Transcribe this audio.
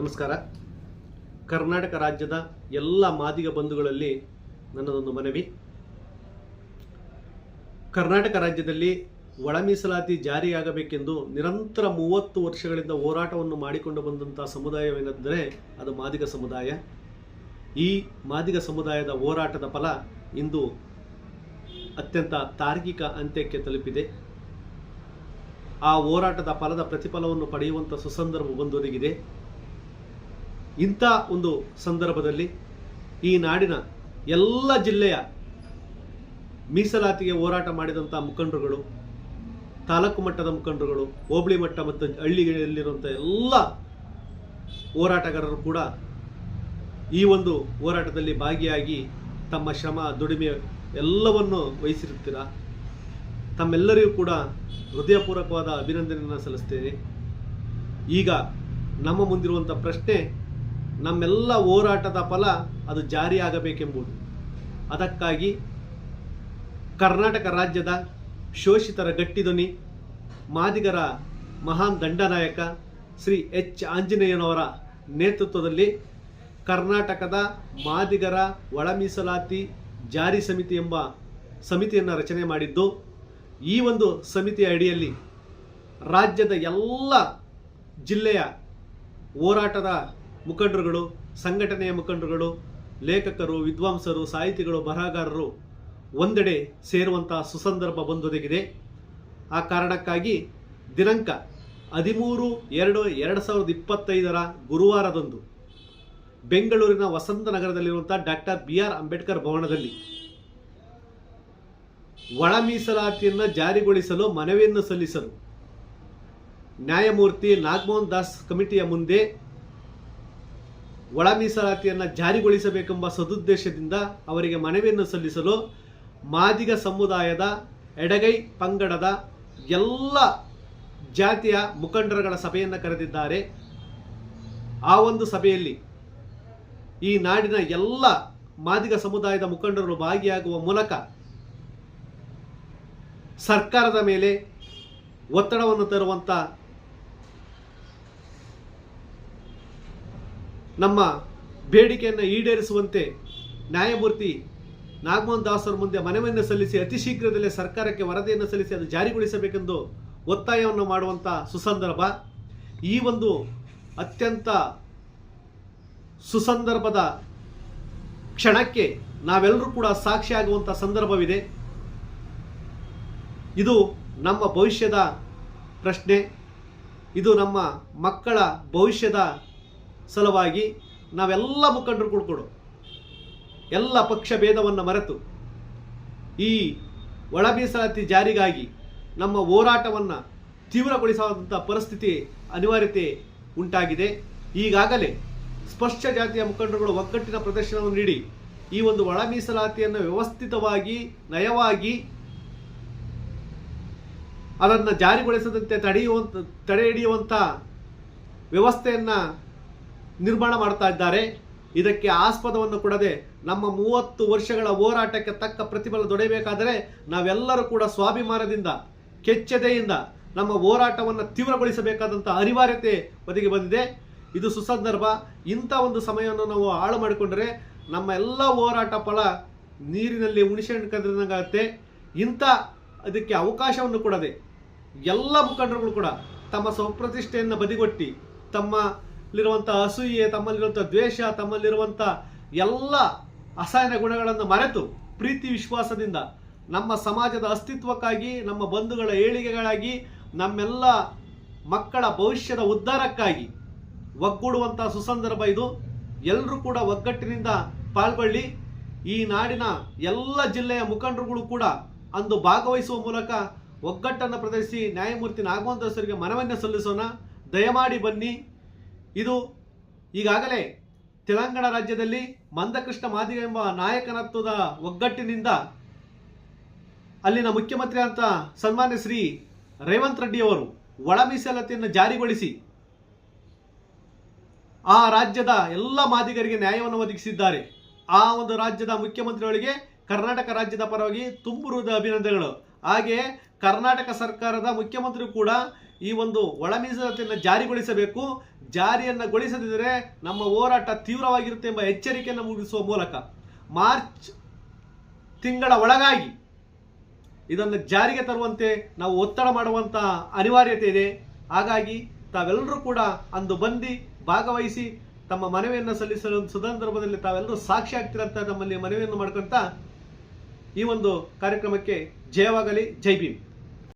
ನಮಸ್ಕಾರ. ಕರ್ನಾಟಕ ರಾಜ್ಯದ ಎಲ್ಲ ಮಾದಿಗ ಬಂಧುಗಳಲ್ಲಿ ನನ್ನದೊಂದು ಮನವಿ. ಕರ್ನಾಟಕ ರಾಜ್ಯದಲ್ಲಿ ಒಳ ಮೀಸಲಾತಿ ಜಾರಿಯಾಗಬೇಕೆಂದು ನಿರಂತರ ಮೂವತ್ತು ವರ್ಷಗಳಿಂದ ಹೋರಾಟವನ್ನು ಮಾಡಿಕೊಂಡು ಬಂದಂಥ ಸಮುದಾಯವೇನೆಂದರೆ ಅದು ಮಾದಿಗ ಸಮುದಾಯ. ಈ ಮಾದಿಗ ಸಮುದಾಯದ ಹೋರಾಟದ ಫಲ ಇಂದು ಅತ್ಯಂತ ತಾರ್ಕಿಕ ಅಂತ್ಯಕ್ಕೆ ತಲುಪಿದೆ. ಆ ಹೋರಾಟದ ಫಲದ ಪ್ರತಿಫಲವನ್ನು ಪಡೆಯುವಂಥ ಸುಸಂದರ್ಭ ಬಂದೊದಗಿದೆ. ಇಂಥ ಒಂದು ಸಂದರ್ಭದಲ್ಲಿ ಈ ನಾಡಿನ ಎಲ್ಲ ಜಿಲ್ಲೆಯ ಮೀಸಲಾತಿಗೆ ಹೋರಾಟ ಮಾಡಿದಂಥ ಮುಖಂಡರುಗಳು, ತಾಲೂಕು ಮಟ್ಟದ ಮುಖಂಡರುಗಳು, ಹೋಬಳಿ ಮಟ್ಟ ಮತ್ತು ಹಳ್ಳಿಗಳಲ್ಲಿರುವಂಥ ಎಲ್ಲ ಹೋರಾಟಗಾರರು ಕೂಡ ಈ ಒಂದು ಹೋರಾಟದಲ್ಲಿ ಭಾಗಿಯಾಗಿ ತಮ್ಮ ಶ್ರಮ, ದುಡಿಮೆ ಎಲ್ಲವನ್ನು ವಹಿಸಿರುತ್ತೀರ? ತಮ್ಮೆಲ್ಲರಿಗೂ ಕೂಡ ಹೃದಯಪೂರ್ವಕವಾದ ಅಭಿನಂದನೆಯನ್ನು ಸಲ್ಲಿಸ್ತೇನೆ. ಈಗ ನಮ್ಮ ಮುಂದಿರುವಂಥ ಪ್ರಶ್ನೆ ನಮ್ಮೆಲ್ಲ ಹೋರಾಟದ ಫಲ ಅದು ಜಾರಿಯಾಗಬೇಕೆಂಬುದು. ಅದಕ್ಕಾಗಿ ಕರ್ನಾಟಕ ರಾಜ್ಯದ ಶೋಷಿತರ ಗಟ್ಟಿಧ್ವನಿ, ಮಾದಿಗರ ಮಹಾನ್ ದಂಡನಾಯಕ ಶ್ರೀ ಎಚ್. ಆಂಜನೇಯನವರ ನೇತೃತ್ವದಲ್ಲಿ ಕರ್ನಾಟಕದ ಮಾದಿಗರ ಒಳ ಮೀಸಲಾತಿ ಜಾರಿ ಸಮಿತಿ ಎಂಬ ಸಮಿತಿಯನ್ನು ರಚನೆ ಮಾಡಿದ್ದು, ಈ ಒಂದು ಸಮಿತಿಯ ಅಡಿಯಲ್ಲಿ ರಾಜ್ಯದ ಎಲ್ಲ ಜಿಲ್ಲೆಯ ಹೋರಾಟದ ಮುಖಂಡರುಗಳು, ಸಂಘಟನೆಯ ಮುಖಂಡರುಗಳು, ಲೇಖಕರು, ವಿದ್ವಾಂಸರು, ಸಾಹಿತಿಗಳು, ಬರಹಗಾರರು ಒಂದೆಡೆ ಸೇರುವಂತಹ ಸುಸಂದರ್ಭ ಬಂದೊದಗಿದೆ. ಆ ಕಾರಣಕ್ಕಾಗಿ ದಿನಾಂಕ ಹದಿಮೂರು ಎರಡು ಎರಡು ಸಾವಿರದ ಇಪ್ಪತ್ತೈದರ ಗುರುವಾರದಂದು ಬೆಂಗಳೂರಿನ ವಸಂತ ನಗರದಲ್ಲಿರುವಂಥ ಡಾಕ್ಟರ್ ಬಿ ಆರ್ ಅಂಬೇಡ್ಕರ್ ಭವನದಲ್ಲಿ ಒಳ ಮೀಸಲಾತಿಯನ್ನು ಜಾರಿಗೊಳಿಸಲು ಮನವಿಯನ್ನು ಸಲ್ಲಿಸಲು ನ್ಯಾಯಮೂರ್ತಿ ನಾಗಮೋಹನ್ ದಾಸ್ ಕಮಿಟಿಯ ಮುಂದೆ ಒಳ ಮೀಸಲಾತಿಯನ್ನು ಜಾರಿಗೊಳಿಸಬೇಕೆಂಬ ಸದುದ್ದೇಶದಿಂದ ಅವರಿಗೆ ಮನವಿಯನ್ನು ಸಲ್ಲಿಸಲು ಮಾದಿಗ ಸಮುದಾಯದ ಎಡಗೈ ಪಂಗಡದ ಎಲ್ಲ ಜಾತಿಯ ಮುಖಂಡರುಗಳ ಸಭೆಯನ್ನು ಕರೆದಿದ್ದಾರೆ. ಆ ಒಂದು ಸಭೆಯಲ್ಲಿ ಈ ನಾಡಿನ ಎಲ್ಲ ಮಾದಿಗ ಸಮುದಾಯದ ಮುಖಂಡರು ಭಾಗಿಯಾಗುವ ಮೂಲಕ ಸರ್ಕಾರದ ಮೇಲೆ ಒತ್ತಡವನ್ನು ತರುವಂಥ ನಮ್ಮ ಬೇಡಿಕೆಯನ್ನು ಈಡೇರಿಸುವಂತೆ ನ್ಯಾಯಮೂರ್ತಿ ನಾಗಮೋಹನ್ ದಾಸರ ಮುಂದೆ ಮನವಿಯನ್ನು ಸಲ್ಲಿಸಿ ಅತಿ ಶೀಘ್ರದಲ್ಲೇ ಸರ್ಕಾರಕ್ಕೆ ವರದಿಯನ್ನು ಸಲ್ಲಿಸಿ ಅದು ಜಾರಿಗೊಳಿಸಬೇಕೆಂದು ಒತ್ತಾಯವನ್ನು ಮಾಡುವಂಥ ಸುಸಂದರ್ಭ. ಈ ಒಂದು ಅತ್ಯಂತ ಸುಸಂದರ್ಭದ ಕ್ಷಣಕ್ಕೆ ನಾವೆಲ್ಲರೂ ಕೂಡ ಸಾಕ್ಷಿಯಾಗುವಂಥ ಸಂದರ್ಭವಿದೆ. ಇದು ನಮ್ಮ ಭವಿಷ್ಯದ ಪ್ರಶ್ನೆ. ಇದು ನಮ್ಮ ಮಕ್ಕಳ ಭವಿಷ್ಯದ ಸಲುವಾಗಿ ನಾವೆಲ್ಲ ಮುಖಂಡರು ಕೂಡ್ಕೊಡು. ಎಲ್ಲ ಪಕ್ಷ ಭೇದವನ್ನು ಮರೆತು. ಈ ಒಳ ಮೀಸಲಾತಿ ಜಾರಿಗಾಗಿ ನಮ್ಮ ಹೋರಾಟವನ್ನು ತೀವ್ರಗೊಳಿಸುವಂಥ ಪರಿಸ್ಥಿತಿ ಅನಿವಾರ್ಯತೆ ಉಂಟಾಗಿದೆ. ಈಗಾಗಲೇ ಸ್ಪಷ್ಟ ಜಾತಿಯ ಮುಖಂಡರುಗಳು ಒಗ್ಗಟ್ಟಿನ ಪ್ರದರ್ಶನವನ್ನು ನೀಡಿ ಈ ಒಂದು ಒಳ ಮೀಸಲಾತಿಯನ್ನು ವ್ಯವಸ್ಥಿತವಾಗಿ, ನಯವಾಗಿ ಅದನ್ನು ಜಾರಿಗೊಳಿಸದಂತೆ ತಡೆಯುವಂತ, ತಡೆ ಹಿಡಿಯುವಂಥ ವ್ಯವಸ್ಥೆಯನ್ನು ನಿರ್ಮಾಣ ಮಾಡ್ತಾ ಇದ್ದಾರೆ. ಇದಕ್ಕೆ ಆಸ್ಪದವನ್ನು ಕೊಡದೆ ನಮ್ಮ ಮೂವತ್ತು ವರ್ಷಗಳ ಹೋರಾಟಕ್ಕೆ ತಕ್ಕ ಪ್ರತಿಫಲ ದೊಡೆಯಬೇಕಾದರೆ ನಾವೆಲ್ಲರೂ ಕೂಡ ಸ್ವಾಭಿಮಾನದಿಂದ, ಕೆಚ್ಚೆದೆಯಿಂದ ನಮ್ಮ ಹೋರಾಟವನ್ನು ತೀವ್ರಗೊಳಿಸಬೇಕಾದಂಥ ಅನಿವಾರ್ಯತೆ ಒದಗಿ ಬಂದಿದೆ. ಇದು ಸುಸಂದರ್ಭ. ಇಂಥ ಒಂದು ಸಮಯವನ್ನು ನಾವು ಹಾಳು ಮಾಡಿಕೊಂಡರೆ ನಮ್ಮ ಎಲ್ಲ ಹೋರಾಟ ಫಲ ನೀರಿನಲ್ಲಿ ಹುಣಸೆಹಣ್ಣು ಕದ್ರಿದಂಗಾಗುತ್ತೆ ಇಂಥ ಅದಕ್ಕೆ ಅವಕಾಶವನ್ನು ಕೊಡದೆ ಎಲ್ಲ ಮುಖಂಡರುಗಳು ಕೂಡ ತಮ್ಮ ಸ್ವಪ್ರತಿಷ್ಠೆಯನ್ನು ಬದಿಗೊಟ್ಟಿ ತಮ್ಮಲ್ಲಿರುವಂಥ ಅಸೂಯೆ ತಮ್ಮಲ್ಲಿರುವಂಥ ದ್ವೇಷ ತಮ್ಮಲ್ಲಿರುವಂಥ ಎಲ್ಲ ಅಸಹನ ಗುಣಗಳನ್ನು ಮರೆತು ಪ್ರೀತಿ ವಿಶ್ವಾಸದಿಂದ ನಮ್ಮ ಸಮಾಜದ ಅಸ್ತಿತ್ವಕ್ಕಾಗಿ, ನಮ್ಮ ಬಂಧುಗಳ ಏಳಿಗೆಗಳಾಗಿ, ನಮ್ಮೆಲ್ಲ ಮಕ್ಕಳ ಭವಿಷ್ಯದ ಉದ್ಧಾರಕ್ಕಾಗಿ ಒಗ್ಗೂಡುವಂಥ ಸುಸಂದರ್ಭ ಇದು. ಎಲ್ಲರೂ ಕೂಡ ಒಗ್ಗಟ್ಟಿನಿಂದ ಪಾಲ್ಗೊಳ್ಳಿ. ಈ ನಾಡಿನ ಎಲ್ಲ ಜಿಲ್ಲೆಯ ಮುಖಂಡರುಗಳು ಕೂಡ ಅಂದು ಭಾಗವಹಿಸುವ ಮೂಲಕ ಒಗ್ಗಟ್ಟನ್ನು ಪ್ರದರ್ಶಿಸಿ, ನ್ಯಾಯಮೂರ್ತಿ ನಾಗವಂತ ದಾಸರಿಗೆ ಮನವಿಯನ್ನು ಸಲ್ಲಿಸೋಣ. ದಯಮಾಡಿ ಬನ್ನಿ. ಇದು ಈಗಾಗಲೇ ತೆಲಂಗಾಣ ರಾಜ್ಯದಲ್ಲಿ ಮಂದಕೃಷ್ಣ ಮಾದಿಗ ಎಂಬ ನಾಯಕನತ್ವದ ಒಗ್ಗಟ್ಟಿನಿಂದ ಅಲ್ಲಿನ ಮುಖ್ಯಮಂತ್ರಿ ಅಂತ ಸನ್ಮಾನ್ಯ ಶ್ರೀ ರೇವಂತ್ ರೆಡ್ಡಿ ಅವರು ಒಳ ಮೀಸಲಾತಿಯನ್ನು ಜಾರಿಗೊಳಿಸಿ ಆ ರಾಜ್ಯದ ಎಲ್ಲ ಮಾದಿಗರಿಗೆ ನ್ಯಾಯವನ್ನು ಒದಗಿಸಿದ್ದಾರೆ. ಆ ಒಂದು ರಾಜ್ಯದ ಮುಖ್ಯಮಂತ್ರಿಗಳಿಗೆ ಕರ್ನಾಟಕ ರಾಜ್ಯದ ಪರವಾಗಿ ತುಂಬುರುದ ಅಭಿನಂದನೆಗಳು. ಹಾಗೆಯೇ ಕರ್ನಾಟಕ ಸರ್ಕಾರದ ಮುಖ್ಯಮಂತ್ರಿ ಕೂಡ ಈ ಒಂದು ಒಳ ಮೀಸಲಾತಿಯನ್ನು ಜಾರಿಗೊಳಿಸಬೇಕು. ಜಾರಿಯನ್ನು ಗೊಳಿಸದಿದ್ದರೆ ನಮ್ಮ ಹೋರಾಟ ತೀವ್ರವಾಗಿರುತ್ತೆ ಎಂಬ ಎಚ್ಚರಿಕೆಯನ್ನು ಮೂಡಿಸುವ ಮೂಲಕ ಮಾರ್ಚ್ ತಿಂಗಳ ಒಳಗಾಗಿ ಇದನ್ನು ಜಾರಿಗೆ ತರುವಂತೆ ನಾವು ಒತ್ತಡ ಮಾಡುವಂತಹ ಅನಿವಾರ್ಯತೆ ಇದೆ. ಹಾಗಾಗಿ ತಾವೆಲ್ಲರೂ ಕೂಡ ಅಂದು ಬಂದು ಭಾಗವಹಿಸಿ ತಮ್ಮ ಮನವಿಯನ್ನು ಸಲ್ಲಿಸಲು ಸಂದರ್ಭದಲ್ಲಿ ತಾವೆಲ್ಲರೂ ಸಾಕ್ಷಿ ಆಗ್ತಿರಂತ ನಮ್ಮಲ್ಲಿ ಮನವಿಯನ್ನು ಮಾಡ್ಕೊಂತ ಈ ಒಂದು ಕಾರ್ಯಕ್ರಮಕ್ಕೆ ಜಯವಾಗಲಿ. ಜೈ ಭೀಮ್.